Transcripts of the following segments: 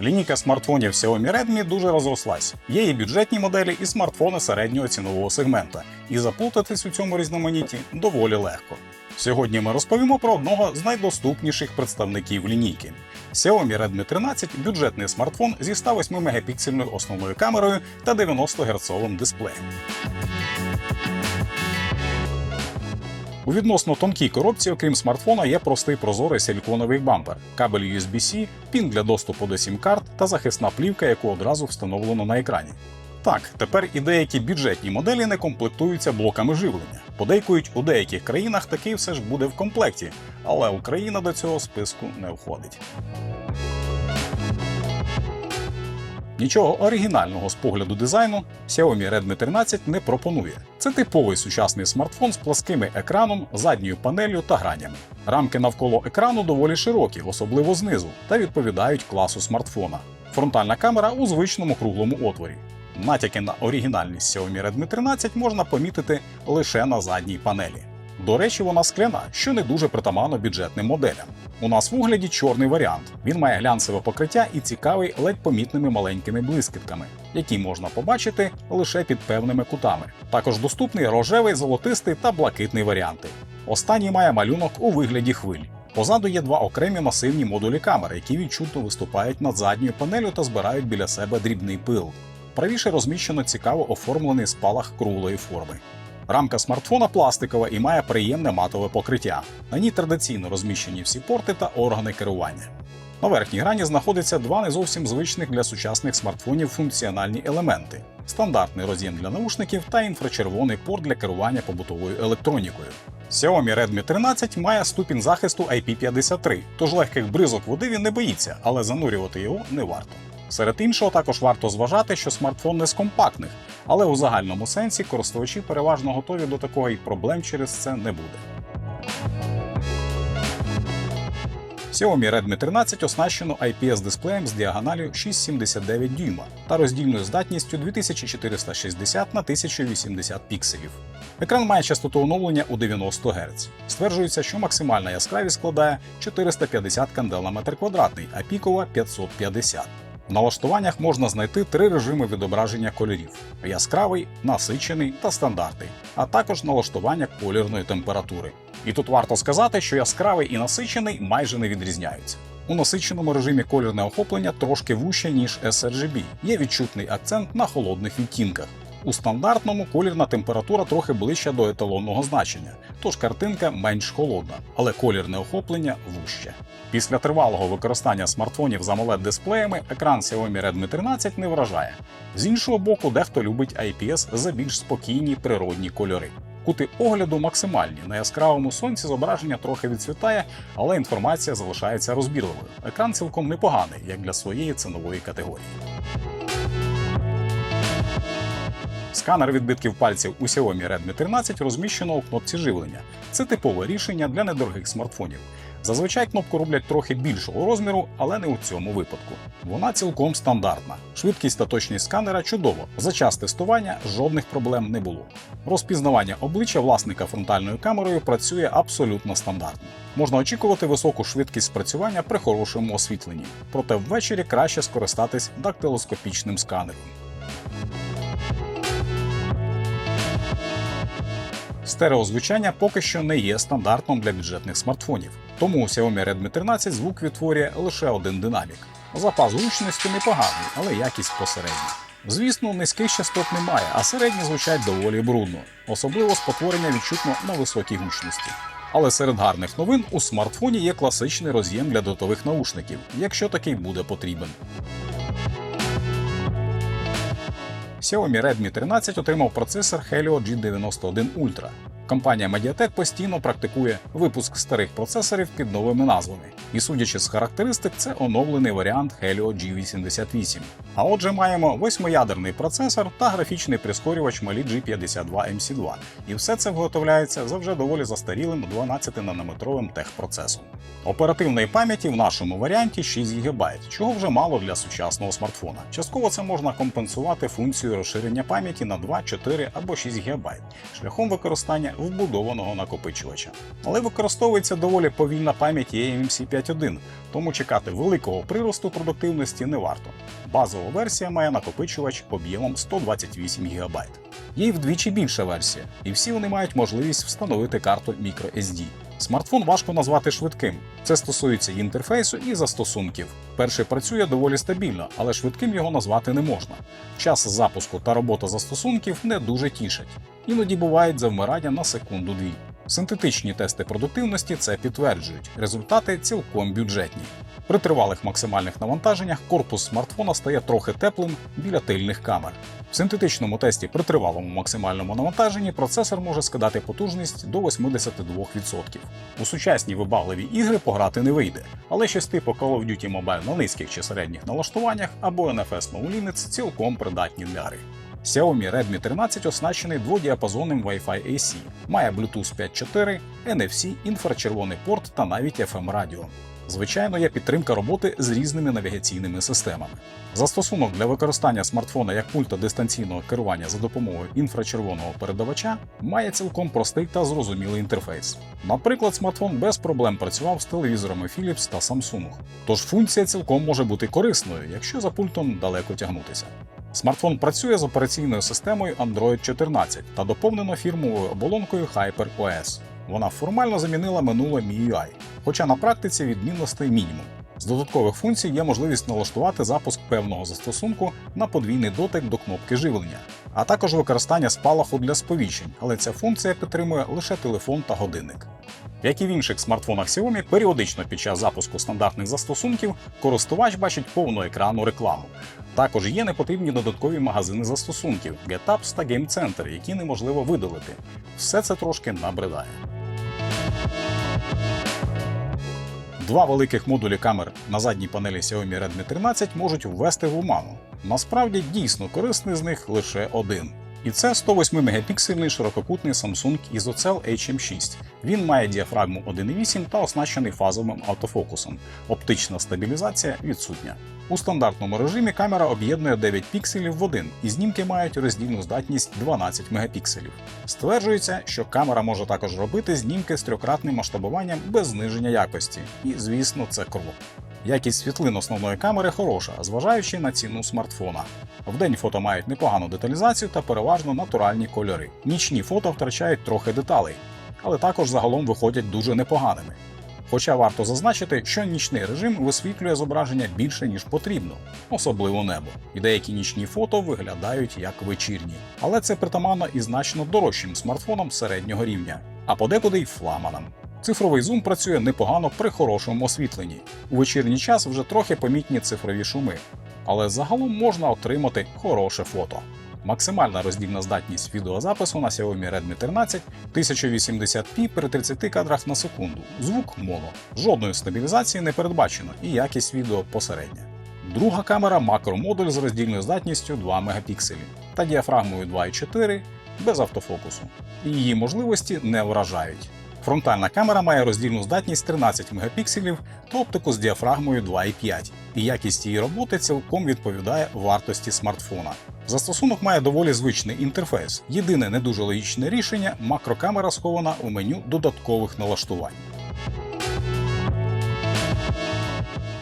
Лінійка смартфонів Xiaomi Redmi дуже розрослась. Є і бюджетні моделі, і смартфони середнього цінового сегмента. І заплутатись у цьому різноманітті доволі легко. Сьогодні ми розповімо про одного з найдоступніших представників лінійки. Xiaomi Redmi 13 бюджетний смартфон зі 108 мегапіксельною основною камерою та 90 Гц дисплеєм. У відносно тонкій коробці, окрім смартфона, є простий прозорий силіконовий бампер, кабель USB-C, пін для доступу до сім-карт та захисна плівка, яку одразу встановлено на екрані. Так, тепер і деякі бюджетні моделі не комплектуються блоками живлення. Подейкують, у деяких країнах такий все ж буде в комплекті, але Україна до цього списку не входить. Нічого оригінального з погляду дизайну Xiaomi Redmi 13 не пропонує. Це типовий сучасний смартфон з пласкими екраном, задньою панелью та гранями. Рамки навколо екрану доволі широкі, особливо знизу, та відповідають класу смартфона. Фронтальна камера у звичному круглому отворі. Натяки на оригінальність Xiaomi Redmi 13 можна помітити лише на задній панелі. До речі, вона скляна, що не дуже притаманно бюджетним моделям. У нас в огляді чорний варіант. Він має глянцеве покриття і цікавий ледь помітними маленькими блискітками, які можна побачити лише під певними кутами. Також доступний рожевий, золотистий та блакитний варіанти. Останній має малюнок у вигляді хвиль. Позаду є два окремі масивні модулі камер, які відчутно виступають над задньою панелю та збирають біля себе дрібний пил. Правіше розміщено цікаво оформлений спалах круглої форми. Рамка смартфона пластикова і має приємне матове покриття. На ній традиційно розміщені всі порти та органи керування. На верхній грані знаходяться два не зовсім звичних для сучасних смартфонів функціональні елементи: стандартний роз'єм для наушників та інфрачервоний порт для керування побутовою електронікою. Xiaomi Redmi 13 має ступінь захисту IP53, тож легких бризок води він не боїться, але занурювати його не варто. Серед іншого, також варто зважати, що смартфон не з компактних, але у загальному сенсі користувачі переважно готові до такого і проблем через це не буде. Xiaomi Redmi 13 оснащено IPS-дисплеєм з діагоналю 6,79 дюйма та роздільною здатністю 2460 на 1080 пікселів. Екран має частоту оновлення у 90 Гц. Стверджується, що максимальна яскравість складає 450 кандел на метр квадратний, а пікова 550. В налаштуваннях можна знайти три режими відображення кольорів: яскравий, насичений та стандартний, а також налаштування колірної температури. І тут варто сказати, що яскравий і насичений майже не відрізняються. У насиченому режимі колірне охоплення трошки вуще, ніж sRGB. Є відчутний акцент на холодних відтінках. У стандартному колірна температура трохи ближча до еталонного значення, тож картинка менш холодна, але колірне охоплення вуще. Після тривалого використання смартфонів з amoled дисплеями екран Xiaomi Redmi 13 не вражає. З іншого боку, дехто любить IPS за більш спокійні природні кольори. Кути огляду максимальні. На яскравому сонці зображення трохи відцвітає, але інформація залишається розбірливою. Екран цілком непоганий, як для своєї цинової категорії. Сканер відбитків пальців у Xiaomi Redmi 13 розміщено у кнопці живлення. Це типове рішення для недорогих смартфонів. Зазвичай кнопку роблять трохи більшого розміру, але не у цьому випадку. Вона цілком стандартна. Швидкість та точність сканера чудово. За час тестування жодних проблем не було. Розпізнавання обличчя власника фронтальною камерою працює абсолютно стандартно. Можна очікувати високу швидкість спрацювання при хорошому освітленні, проте ввечері краще скористатись дактилоскопічним сканером. Стереозвучання поки що не є стандартом для бюджетних смартфонів, тому у Xiaomi Redmi 13 звук відтворює лише один динамік. Запас гучності непоганий, але якість посередня. Звісно, низьких частот немає, а середні звучать доволі брудно, особливо спотворення відчутно на високій гучності. Але серед гарних новин у смартфоні є класичний роз'єм для дотових наушників, якщо такий буде потрібен. Xiaomi Redmi 13 отримав процесор Helio G91 Ultra. Компанія Mediatek постійно практикує випуск старих процесорів під новими назвами, і судячи з характеристик, це оновлений варіант Helio G88. А отже, маємо восьмиядерний процесор та графічний прискорювач Mali G52 MC2. І все це виготовляється за вже доволі застарілим 12-нанометровим техпроцесом. Оперативної пам'яті в нашому варіанті 6 ГБ, чого вже мало для сучасного смартфона. Частково це можна компенсувати функцією розширення пам'яті на 2, 4 або 6 ГБ шляхом використання вбудованого накопичувача. Але використовується доволі повільна пам'ять eMMC 5.1, тому чекати великого приросту продуктивності не варто. Базова версія має накопичувач об'ємом 128 ГБ. Є вдвічі більша версія, і всі вони мають можливість встановити карту microSD. Смартфон важко назвати швидким. Це стосується і інтерфейсу і застосунків. Перший працює доволі стабільно, але швидким його назвати не можна. Час запуску та робота застосунків не дуже тішать. Іноді бувають завмирання на секунду-дві. Синтетичні тести продуктивності це підтверджують. Результати цілком бюджетні. При тривалих максимальних навантаженнях корпус смартфона стає трохи теплим біля тильних камер. В синтетичному тесті при тривалому максимальному навантаженні процесор може скидати потужність до 82%. У сучасні вибагливі ігри пограти не вийде, але щось типу Call of Duty Mobile на низьких чи середніх налаштуваннях або NFS Limits цілком придатні для гри. Xiaomi Redmi 13 оснащений дводіапазонним Wi-Fi AC, має Bluetooth 5.4, NFC, інфрачервоний порт та навіть FM радіо. Звичайно, є підтримка роботи з різними навігаційними системами. Застосунок для використання смартфона як пульта дистанційного керування за допомогою інфрачервоного передавача має цілком простий та зрозумілий інтерфейс. Наприклад, смартфон без проблем працював з телевізорами Philips та Samsung. Тож функція цілком може бути корисною, якщо за пультом далеко тягнутися. Смартфон працює з операційною системою Android 14 та доповнено фірмовою оболонкою HyperOS. Вона формально замінила минуле MIUI, хоча на практиці відмінностей мінімум. З додаткових функцій є можливість налаштувати запуск певного застосунку на подвійний дотик до кнопки живлення, а також використання спалаху для сповіщень, але ця функція підтримує лише телефон та годинник. Як і в інших смартфонах Xiaomi, періодично під час запуску стандартних застосунків користувач бачить повну екранну рекламу. Також є непотрібні додаткові магазини застосунків GetApps та Game Center, які неможливо видалити. Все це трошки набридає. Два великих модулі камер на задній панелі Xiaomi Redmi 13 можуть ввести в оману. Насправді дійсно корисний з них лише один. І це 108 мегапіксельний ширококутний Samsung ISOCELL HM6. Він має діафрагму 1.8 та оснащений фазовим автофокусом. Оптична стабілізація відсутня. У стандартному режимі камера об'єднує 9 пікселів в один, і знімки мають роздільну здатність 12 мегапікселів. Стверджується, що камера може також робити знімки з трьохкратним масштабуванням без зниження якості. І, звісно, це круто. Якість світлин основної камери хороша, зважаючи на ціну смартфона. Вдень фото мають непогану деталізацію та переважно натуральні кольори. Нічні фото втрачають трохи деталей, але також загалом виходять дуже непоганими. Хоча варто зазначити, що нічний режим висвітлює зображення більше ніж потрібно, особливо небо, і деякі нічні фото виглядають як вечірні. Але це притаманно і значно дорожчим смартфонам середнього рівня, а подекуди й фламанам. Цифровий зум працює непогано при хорошому освітленні. У вечірній час вже трохи помітні цифрові шуми, але загалом можна отримати хороше фото. Максимальна роздільна здатність відеозапису на Xiaomi Redmi 13 1080p при 30 кадрах на секунду. Звук моно. Жодної стабілізації не передбачено і якість відео посередня. Друга камера макромодуль з роздільною здатністю 2 мегапікселі та діафрагмою 2,4 без автофокусу. Її можливості не вражають. Фронтальна камера має роздільну здатність 13 мегапікселів та оптику з діафрагмою 2,5, і якість її роботи цілком відповідає вартості смартфона. Застосунок має доволі звичний інтерфейс. Єдине не дуже логічне рішення макрокамера схована у меню додаткових налаштувань.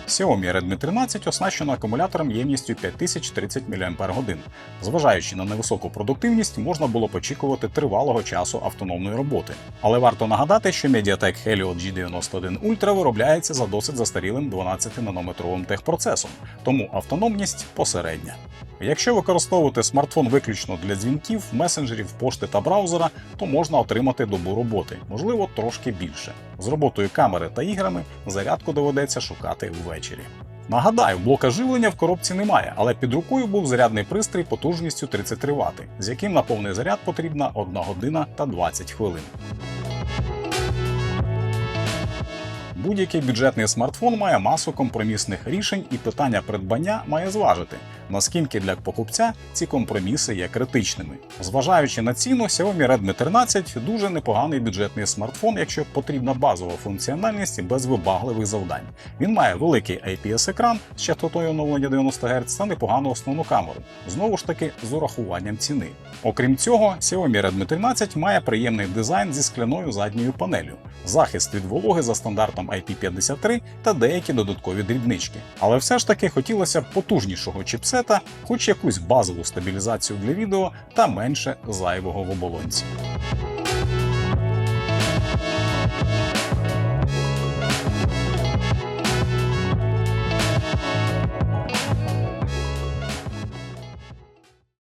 Xiaomi Redmi 13 оснащено акумулятором ємністю 5030 мАч. Зважаючи на невисоку продуктивність, можна було б очікувати тривалого часу автономної роботи. Але варто нагадати, що Mediatek Helio G91 Ultra виробляється за досить застарілим 12-нанометровим техпроцесом, тому автономність посередня. Якщо використовувати смартфон виключно для дзвінків, месенджерів, пошти та браузера, то можна отримати добу роботи, можливо, трошки більше. З роботою камери та іграми зарядку доведеться шукати ввечері. Нагадаю, блока живлення в коробці немає, але під рукою був зарядний пристрій потужністю 33 Вт, з яким на повний заряд потрібна 1 година та 20 хвилин. Будь-який бюджетний смартфон має масу компромісних рішень, і питання придбання має зважити, наскільки для покупця ці компроміси є критичними. Зважаючи на ціну, Xiaomi Redmi 13 дуже непоганий бюджетний смартфон, якщо потрібна базова функціональність без вибагливих завдань. Він має великий IPS-екран з частотою оновлення 90 Гц та непогану основну камеру, знову ж таки з урахуванням ціни. Окрім цього, Xiaomi Redmi 13 має приємний дизайн зі скляною задньою панелю, захист від вологи за стандартом IP53 та деякі додаткові дрібнички. Але все ж таки хотілося б потужнішого чіпсета, хоч якусь базову стабілізацію для відео та менше зайвого в оболонці.